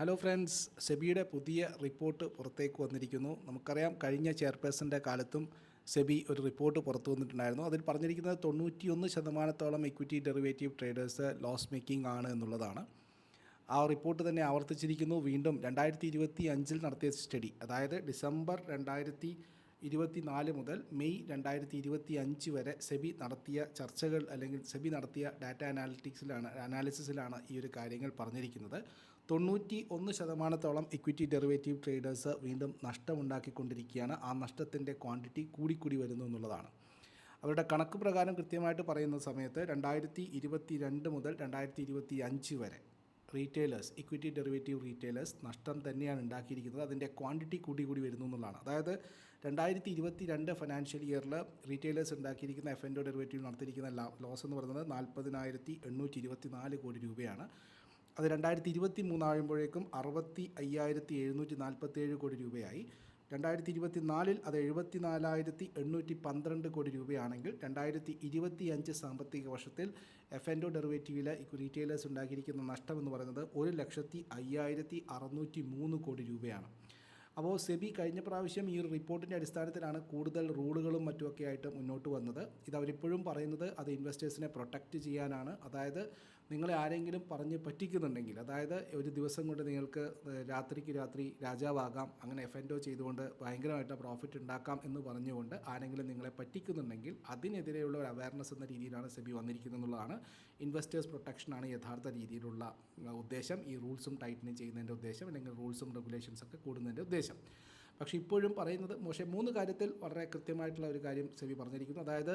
Hello friends സെബിയുടെ പുതിയ report പുറത്തേക്ക് വന്നിരിക്കുന്നു. നമുക്കറിയാം കഴിഞ്ഞ ചെയർപേഴ്സന്റെ കാലത്തും സെബി ഒരു റിപ്പോർട്ട് പുറത്തു വന്നിട്ടുണ്ടായിരുന്നു. അതിൽ പറഞ്ഞിരിക്കുന്നത് തൊണ്ണൂറ്റിയൊന്ന് ശതമാനത്തോളം equity derivative traders loss making ആണ് എന്നുള്ളതാണ്. ആ റിപ്പോർട്ട് തന്നെ ആവർത്തിച്ചിരിക്കുന്നു. വീണ്ടും രണ്ടായിരത്തി ഇരുപത്തി അഞ്ചിൽ നടത്തിയ സ്റ്റഡി അതായത് ഡിസംബർ രണ്ടായിരത്തി ഇരുപത്തി നാല് മുതൽ മെയ് രണ്ടായിരത്തി ഇരുപത്തി അഞ്ച് വരെ സെബി നടത്തിയ ചർച്ചകൾ അല്ലെങ്കിൽ സെബി നടത്തിയ ഡാറ്റ അനാലിറ്റിക്സിലാണ് അനാലിസിസിലാണ് ഈ ഒരു കാര്യങ്ങൾ പറഞ്ഞിരിക്കുന്നത്. തൊണ്ണൂറ്റി ഒന്ന് ശതമാനത്തോളം ഇക്വിറ്റി ഡെറിവേറ്റീവ് ട്രേഡേഴ്സ് വീണ്ടും നഷ്ടമുണ്ടാക്കിക്കൊണ്ടിരിക്കുകയാണ്. ആ നഷ്ടത്തിന്റെ ക്വാണ്ടിറ്റി കൂടിക്കൂടി വരുന്നു എന്നുള്ളതാണ്. അവരുടെ കണക്ക് പ്രകാരം കൃത്യമായിട്ട് പറയുന്ന സമയത്ത് രണ്ടായിരത്തി ഇരുപത്തി രണ്ട് മുതൽ രണ്ടായിരത്തി ഇരുപത്തി അഞ്ച് വരെ റീറ്റെയിലേഴ്സ് ഇക്വിറ്റി ഡെറിവേറ്റീവ് റീറ്റെയിലേഴ്സ് നഷ്ടം തന്നെയാണ് ഉണ്ടാക്കിയിരിക്കുന്നത്. അതിന്റെ ക്വാണ്ടിറ്റി കൂടി കൂടി വരുന്നു എന്നുള്ളതാണ്. അതായത് രണ്ടായിരത്തി ഇരുപത്തി രണ്ട് ഫിനാൻഷ്യൽ ഇയറിൽ റീറ്റെയിലേഴ്സ് ഉണ്ടാക്കിയിരിക്കുന്ന എഫ് എൻഡോ ഡെറിവേറ്റീവ് നടത്തിയിരിക്കുന്ന ലോസ് എന്ന് പറയുന്നത് നാൽപ്പതിനായിരത്തി എണ്ണൂറ്റി ഇരുപത്തി നാല് കോടി രൂപയാണ്. അത് രണ്ടായിരത്തി ഇരുപത്തി മൂന്നാകുമ്പോഴേക്കും അറുപത്തി അയ്യായിരത്തി എഴുന്നൂറ്റി നാൽപ്പത്തേഴ് കോടി രൂപയായി. രണ്ടായിരത്തി ഇരുപത്തി നാലിൽ അത് എഴുപത്തി നാലായിരത്തി എണ്ണൂറ്റി പന്ത്രണ്ട് കോടി രൂപയാണെങ്കിൽ രണ്ടായിരത്തി ഇരുപത്തി അഞ്ച് സാമ്പത്തിക വർഷത്തിൽ എഫ് എൻഡോ ഡെറിവേറ്റീവിലെ റീറ്റെയിലേഴ്സ് ഉണ്ടാക്കിയിരിക്കുന്ന നഷ്ടം എന്ന് പറയുന്നത് ഒരു ലക്ഷത്തി അയ്യായിരത്തി അറുന്നൂറ്റി മൂന്ന് കോടി രൂപയാണ്. അപ്പോൾ സെബി കഴിഞ്ഞ പ്രാവശ്യം ഈ റിപ്പോർട്ടിന്റെ അടിസ്ഥാനത്തിലാണ് കൂടുതൽ റൂളുകളും മറ്റുമൊക്കെ ആയിട്ട് മുന്നോട്ട് വന്നത്. ഇത് അവരിപ്പോഴും പറയുന്നത് അത് ഇൻവെസ്റ്റേഴ്സിനെ പ്രൊട്ടക്റ്റ് ചെയ്യാനാണ്. അതായത് നിങ്ങളെ ആരെങ്കിലും പറഞ്ഞ് പറ്റിക്കുന്നുണ്ടെങ്കിൽ അതായത് ഒരു ദിവസം കൊണ്ട് നിങ്ങൾക്ക് രാത്രിക്ക് രാത്രി രാജാവാകാം അങ്ങനെ എഫ് എൻഡോ ചെയ്തുകൊണ്ട് ഭയങ്കരമായിട്ട് പ്രോഫിറ്റ് ഉണ്ടാക്കാം എന്ന് പറഞ്ഞുകൊണ്ട് ആരെങ്കിലും നിങ്ങളെ പറ്റിക്കുന്നുണ്ടെങ്കിൽ അതിനെതിരെയുള്ള ഒരു അവയർനെസ് എന്ന രീതിയിലാണ് സെബി വന്നിരിക്കുന്നത് എന്നുള്ളതാണ് ഇൻവെസ്റ്റേഴ്സ് പ്രൊട്ടക്ഷനാണ് യഥാർത്ഥ രീതിയിലുള്ള ഉദ്ദേശം. ഈ റൂൾസും ടൈറ്റനിങ് ചെയ്യുന്നതിന്റെ ഉദ്ദേശം അല്ലെങ്കിൽ റൂൾസും റെഗുലേഷൻസ് ഒക്കെ കൂടുന്നതിന്റെ ഉദ്ദേശം. പക്ഷേ ഇപ്പോഴും പറയുന്നത് പക്ഷേ മൂന്ന് കാര്യത്തിൽ വളരെ കൃത്യമായിട്ടുള്ള ഒരു കാര്യം സെബി പറഞ്ഞിരിക്കുന്നു. അതായത്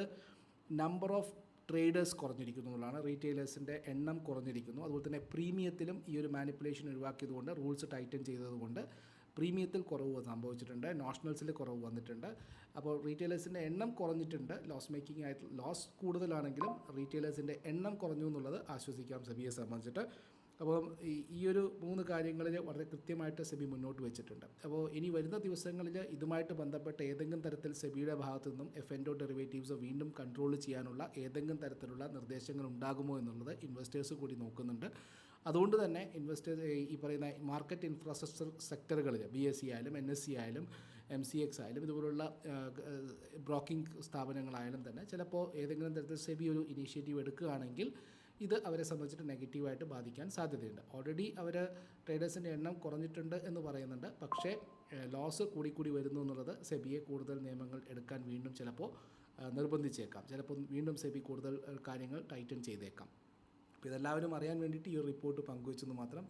നമ്പർ ഓഫ് ട്രേഡേഴ്സ് കുറഞ്ഞിരിക്കുന്നു എന്നുള്ളതാണ്. റീറ്റെയിലേഴ്സിന്റെ എണ്ണം കുറഞ്ഞിരിക്കുന്നു. അതുപോലെ തന്നെ പ്രീമിയത്തിലും ഈ ഒരു മാനിപ്പുലേഷൻ ഒഴിവാക്കിയതുകൊണ്ട് റൂൾസ് ടൈറ്റൻ ചെയ്തതുകൊണ്ട് പ്രീമിയത്തിൽ കുറവ് സംഭവിച്ചിട്ടുണ്ട്. നോഷണൽസിൽ കുറവ് വന്നിട്ടുണ്ട്. അപ്പോൾ റീറ്റെയിലേഴ്സിന്റെ എണ്ണം കുറഞ്ഞിട്ടുണ്ട്. ലോസ് മേക്കിംഗ് ആയിട്ട് ലോസ് കൂടുതലാണെങ്കിലും റീറ്റെയിലേഴ്സിന്റെ എണ്ണം കുറഞ്ഞു എന്നുള്ളത് ആശ്വസിക്കാം സെബിയെ സംബന്ധിച്ചിട്ട്. അപ്പോൾ ഈ ഒരു മൂന്ന് കാര്യങ്ങളിൽ വളരെ കൃത്യമായിട്ട് സെബി മുന്നോട്ട് വെച്ചിട്ടുണ്ട്. അപ്പോൾ ഇനി വരുന്ന ദിവസങ്ങളിൽ ഇതുമായിട്ട് ബന്ധപ്പെട്ട ഏതെങ്കിലും തരത്തിൽ സെബിയുടെ ഭാഗത്തു നിന്നും എഫ് എൻഡോ ഡെറിവേറ്റീവ്സ് വീണ്ടും കൺട്രോൾ ചെയ്യാനുള്ള ഏതെങ്കിലും തരത്തിലുള്ള നിർദ്ദേശങ്ങൾ ഉണ്ടാകുമോ എന്നുള്ളത് ഇൻവെസ്റ്റേഴ്സ് കൂടി നോക്കുന്നുണ്ട്. അതുകൊണ്ട് തന്നെ ഇൻവെസ്റ്റേഴ്സ് ഈ പറയുന്ന മാർക്കറ്റ് ഇൻഫ്രാസ്ട്രക്ചർ സെക്ടറുകളിൽ ബി എസ് സി ആയാലും എൻ എസ് സി ആയാലും എം സി എക്സ് ആയാലും ഇതുപോലുള്ള ബ്രോക്കിംഗ് സ്ഥാപനങ്ങളായാലും തന്നെ ചിലപ്പോൾ ഏതെങ്കിലും തരത്തിൽ സെബി ഒരു ഇനീഷ്യേറ്റീവ് എടുക്കുകയാണെങ്കിൽ ഇത് അവരെ സംബന്ധിച്ചിട്ട് നെഗറ്റീവായിട്ട് ബാധിക്കാൻ സാധ്യതയുണ്ട്. ഓൾറെഡി അവർ ട്രേഡേഴ്സിന്റെ എണ്ണം കുറഞ്ഞിട്ടുണ്ട് എന്ന് പറയുന്നുണ്ട്. പക്ഷേ ലോസ് കൂടിക്കൂടി വരുന്നു എന്നുള്ളത് സെബിയെ കൂടുതൽ നിയമങ്ങൾ എടുക്കാൻ വീണ്ടും ചിലപ്പോൾ നിർബന്ധിച്ചേക്കാം. ചിലപ്പോൾ വീണ്ടും സെബി കൂടുതൽ കാര്യങ്ങൾ ടൈറ്റൻ ചെയ്തേക്കാം. അപ്പോൾ ഇതെല്ലാവരും അറിയാൻ വേണ്ടിയിട്ട് ഈ റിപ്പോർട്ട് പങ്കുവെച്ചെന്ന് മാത്രം